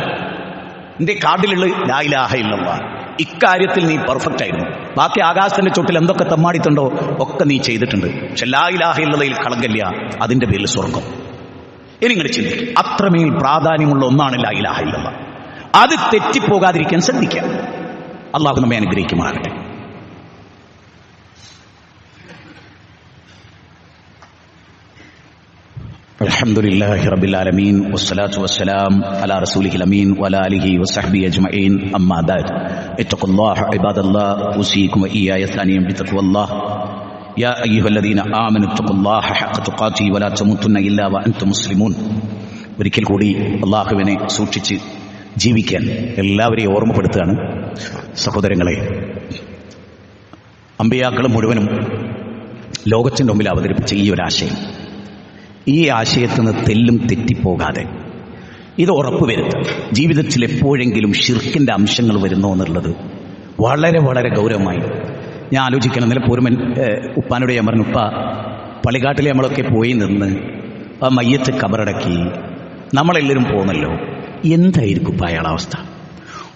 Speaker 1: നിന്റെ കാർഡിലുള്ള ലായിലാഹ ഇല്ലല്ലാ ഇക്കാര്യത്തിൽ നീ പെർഫെക്റ്റ് ആയിരുന്നു. ബാക്കി ആകാശത്തിന്റെ ചുട്ടിൽ എന്തൊക്കെ തമ്മാടിത്തുണ്ടോ ഒക്കെ നീ ചെയ്തിട്ടുണ്ട്. പക്ഷെ ലായിലാഹ ഇല്ലതയിൽ കളങ്കല്ല അതിന്റെ പേരിൽ സ്വർഗം. ഇനി ഇങ്ങനെ ചിന്തിക്കും. അത്രമേൽ പ്രാധാന്യമുള്ള ഒന്നാണ് ലായിലാഹ ഇല്ലല്ലാ. അത് തെറ്റിപ്പോകാതിരിക്കാൻ ശ്രദ്ധിക്കാം. അള്ളാഹു നമ്മെ അനുഗ്രഹിക്കുമാറാകട്ടെ. الحمد لله رب العالمين والصلاة والسلام على رسوله الأمين وعلى آله وصحبه أجمعين أما بعد اتقوا الله عباد الله أوصيكم وإياي ثانيا بتقوى الله يا أيها الذين آمنوا اتقوا الله حق تقاته ولا تموتن إلا وأنتم مسلمون ഒരിക്കൽ കൂടി അള്ളാഹുവിനെ സൂക്ഷിച്ച് ജീവിക്കാൻ എല്ലാവരെയും ഓർമ്മപ്പെടുത്തുകയാണ് സഹോദരങ്ങളെ അമ്പിയാക്കൾ മുഴുവനും ലോകത്തിൻ്റെ മുമ്പിൽ അവതരിപ്പിച്ച ഈ ഒരു ആശയം ഈ ആശയത്തിൽ നിന്ന് തെല്ലും തെറ്റിപ്പോകാതെ. ഇത് ഉറപ്പ് ഉറപ്പുവരുത്തുക ജീവിതത്തിൽ എപ്പോഴെങ്കിലും ഷിർക്കിന്റെ അംശങ്ങൾ വരുന്നോ എന്നുള്ളത് വളരെ വളരെ ഗൗരവമായി. ഞാൻ ആലോചിക്കണം. ഇന്നലെ പൂർവൻ ഉപ്പാനോട് ഞാൻ പറഞ്ഞു ഉപ്പ പള്ളിക്കാട്ടിൽ നമ്മളൊക്കെ പോയി നിന്ന് ആ മയ്യത്ത് കബറടക്കി. നമ്മളെല്ലാവരും പോകുന്നല്ലോ എന്തായിരിക്കും ഇപ്പം അയാളവസ്ഥ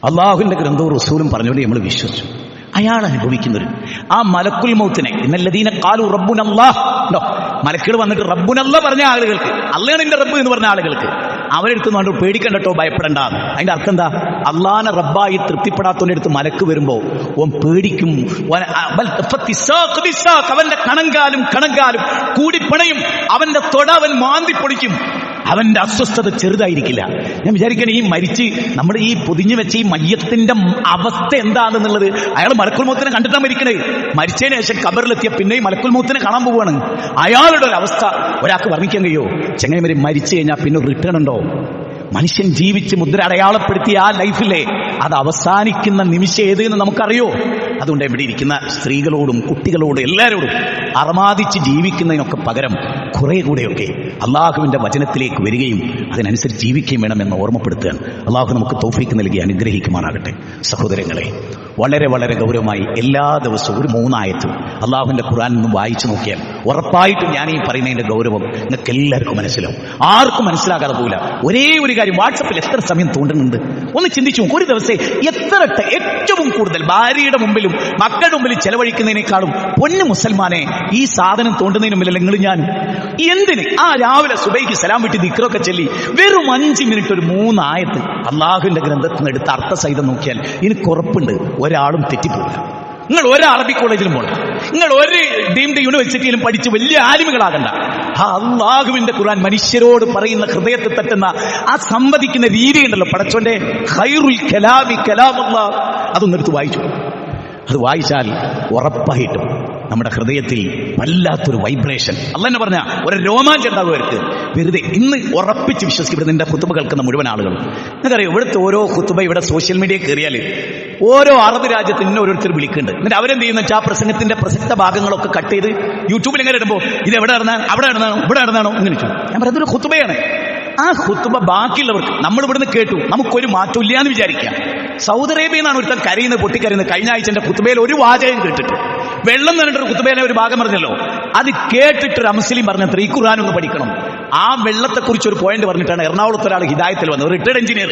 Speaker 1: അള്ളാഹുവിന്റെ ഗ്രന്ഥവും റസൂലും പറഞ്ഞുകൊണ്ട് നമ്മൾ വിശ്വസിച്ചു. അയാൾ അനുഭവിക്കുന്നൊരു. ആ മലക്കുൽ മൗത്തിനെ ഇന്നല്ലദീന കാലു റബ്ബുനല്ലോ ഉണ്ടോ? മലക്കുകൾ വന്നിട്ട് റബ്ബുനല്ല പറഞ്ഞ ആളുകൾക്ക് അല്ലയാണ് എന്റെ റബ്ബ് എന്ന് പറഞ്ഞ ആളുകൾക്ക്. അവരെടുത്ത് കണ്ടു പേടിക്കണ്ടോ ഭയപ്പെടണ്ട അതിന്റെ അർത്ഥം എന്താ? അള്ളാനെ റബ്ബായി തൃപ്തിപ്പെടാത്തവന്റെ അടുത്ത് മലക്ക് വരുമ്പോൾ ഓൻ പേടിക്കും. അവന്റെ കണങ്കാലും കണങ്കാലും കൂടിപ്പണയും അവന്റെ തൊട അവൻ മാന്തി പൊടിക്കും അവന്റെ അസ്വസ്ഥത ചെറുതായിരിക്കില്ല. ഞാൻ വിചാരിക്കണേ ഈ മരിച്ച് നമ്മുടെ ഈ പൊതിഞ്ഞു വെച്ച ഈ മയ്യത്തിന്റെ അവസ്ഥ എന്താണെന്നുള്ളത് അയാൾ മലക്കുൽ മൗത്തിനെ കണ്ടിട്ടാണ് മരിക്കണേ. മരിച്ചതിന് ശേഷം കബറിലെത്തിയ പിന്നെ ഈ മലക്കുൽ മൗത്തിനെ കാണാൻ പോവാണ്. അയാളുടെ ഒരു അവസ്ഥ ഒരാൾക്ക് വർണിക്കാൻ കഴിയോ? ചെങ്ങൈമാരി മരിച്ചു കഴിഞ്ഞാൽ പിന്നെ റിട്ടേൺ ഉണ്ടോ? മനുഷ്യൻ ജീവിച്ച് മുദ്ര അടയാളപ്പെടുത്തിയ ആ ലൈഫിലെ അത് അവസാനിക്കുന്ന നിമിഷം ഏത് എന്ന് നമുക്കറിയോ? അതുകൊണ്ട് ഇവിടെ ഇരിക്കുന്ന സ്ത്രീകളോടും കുട്ടികളോടും എല്ലാവരോടും അറമാദിച്ച് ജീവിക്കുന്നതിനൊക്കെ പകരം കുറെ കൂടെയൊക്കെ അള്ളാഹുവിന്റെ വചനത്തിലേക്ക് വരികയും അതിനനുസരിച്ച് ജീവിക്കുകയും വേണമെന്ന് ഓർമ്മപ്പെടുത്തുകയാണ്. അള്ളാഹു നമുക്ക് തൗഫീക്ക് നൽകി അനുഗ്രഹിക്കുമാറാകട്ടെ. സഹോദരങ്ങളെ വളരെ വളരെ ഗൗരവമായി എല്ലാ ദിവസവും ഒരു മൂന്നായത്തും അള്ളാഹുവിന്റെ ഖുറാൻ നിന്ന് വായിച്ചു നോക്കിയാൽ ഉറപ്പായിട്ടും ഞാൻ ഈ പറയുന്നതിന്റെ ഗൗരവം നിങ്ങൾക്ക് എല്ലാവർക്കും മനസ്സിലാവും. ആർക്കും മനസ്സിലാകാതെ പോകില്ല ഒരേ ഒരു കാര്യം വാട്സപ്പിൽ എത്ര സമയം തോണ്ടുന്നുണ്ട് ഒന്ന് ചിന്തിച്ചു. ഒരു ദിവസം എത്ര ഏറ്റവും കൂടുതൽ ഭാര്യയുടെ മുമ്പിലും മക്കളുടെ മുമ്പിലും ചെലവഴിക്കുന്നതിനേക്കാളും പൊന്നു മുസൽമാനെ ഈ സാധനം തോണ്ടുന്നതിന് മുമ്പിൽ നിങ്ങൾ ഞാൻ. എന്തിന്? ആ രാവിലെ സുബൈക്ക് സലാം വിട്ട് ദിക്റൊക്കെ ചൊല്ലി വെറും അഞ്ച് മിനിറ്റ് ഒരു മൂന്നായത്ത് അള്ളാഹുവിന്റെ ഗ്രന്ഥത്തിൽ നിന്ന് എടുത്ത് അർത്ഥസഹിതം നോക്കിയാൽ എനിക്ക് ഉറപ്പുണ്ട്. ഒരാളും തെറ്റിപ്പോകില്ല നിങ്ങൾ ഒരു അറബി കോളേജിലും പോകണം നിങ്ങൾ ഒരു ഡീംഡ് യൂണിവേഴ്സിറ്റിയിലും പഠിച്ച് വലിയ ആലിമുകളാകണ്ട. ആ അള്ളാഹുവിന്റെ ഖുർആൻ മനുഷ്യരോട് പറയുന്ന ഹൃദയത്തിൽ തട്ടുന്ന ആ സംവദിക്കുന്ന രീതി ഉണ്ടല്ലോ. പടച്ചോന്റെ ഖൈറുൽ കലാമി കലാമല്ല. അതൊന്നെടുത്ത് വായിച്ചു. അത് വായിച്ചാൽ ഉറപ്പായിട്ടും നമ്മുടെ ഹൃദയത്തിൽ വല്ലാത്തൊരു വൈബ്രേഷൻ അല്ല എന്നെ പറഞ്ഞ ഒരു രോമാഞ്ചം ഉണ്ടാവും അവർക്ക് വെറുതെ ഇന്ന് ഉറപ്പിച്ച് വിശ്വസിക്കും ഇവിടെ നിന്റെ കുത്തുബ കേൾക്കുന്ന മുഴുവൻ ആളുകളും. നിങ്ങൾക്കറിയാം ഇവിടുത്തെ ഓരോ കുത്തുബ ഇവിടെ സോഷ്യൽ മീഡിയ കയറിയാൽ ഓരോ അറബ് രാജ്യത്ത് ഇന്നെ ഓരോരുത്തർ വിളിക്കുന്നുണ്ട് എന്നിട്ട് അവരെന്ത് ചെയ്യുന്ന വെച്ചാൽ ആ പ്രസംഗത്തിന്റെ പ്രസക്ത ഭാഗങ്ങളൊക്കെ കട്ട് ചെയ്ത് യൂട്യൂബിൽ എങ്ങനെ ഇടുമ്പോൾ ഇത് എവിടെ നടന്നാണ് അവിടെ നടന്നാണോ ഇവിടെ നടന്നാണോ? ചോദിച്ചു ഞാൻ പറയുന്നത് ഒരു കുത്തുബയാണ്. ആ കുത്തുമ്പ ബാക്കിയുള്ളവർക്ക് നമ്മൾ ഇവിടുന്ന് കേട്ടു. നമുക്കൊരു മാറ്റമില്ല എന്ന് വിചാരിക്കാം സൗദി അറേബ്യയിൽ നിന്നാണ് ഒരുത്തൻ കരയുന്നത് പൊട്ടിക്കരയുന്നത്. കഴിഞ്ഞ ആഴ്ച എന്റെ കുത്തുബയിൽ ഒരു വാചകം കേട്ടിട്ട്. വെള്ളം നിന്നിട്ടൊരു കുത്തുബയിലെ ഒരു ഭാഗം പറഞ്ഞല്ലോ. അത് കേട്ടിട്ട് ഒരു അമുസ്ലിം പറഞ്ഞ ത്രീ ഖുർആൻ ഒന്ന് പഠിക്കണം. ആ വെള്ളത്തെ കുറിച്ച് ഒരു പോയിന്റ് പറഞ്ഞിട്ടാണ് എറണാകുളത്ത് ഒരാൾ ഹിദായത്തിൽ വന്നത് റിട്ടയർഡ് എഞ്ചിനീയർ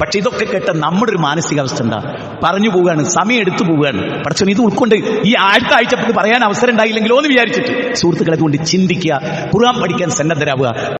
Speaker 1: പക്ഷെ ഇതൊക്കെ കേട്ട നമ്മുടെ ഒരു മാനസികാവസ്ഥ എന്താ? പറഞ്ഞു പോവുകയാണ് സമയം എടുത്തു പോവുകയാണ്. പക്ഷെ ഇത് ഉൾക്കൊണ്ട് ഈ ആഴ്ച ആഴ്ച പറയാൻ അവസരം ഉണ്ടായില്ലെങ്കിലോ എന്ന് വിചാരിച്ചിട്ട്. സുഹൃത്തുക്കളെ കൊണ്ട് ചിന്തിക്കുക ഖുർആൻ പഠിക്കാൻ സന്നദ്ധരാവുക.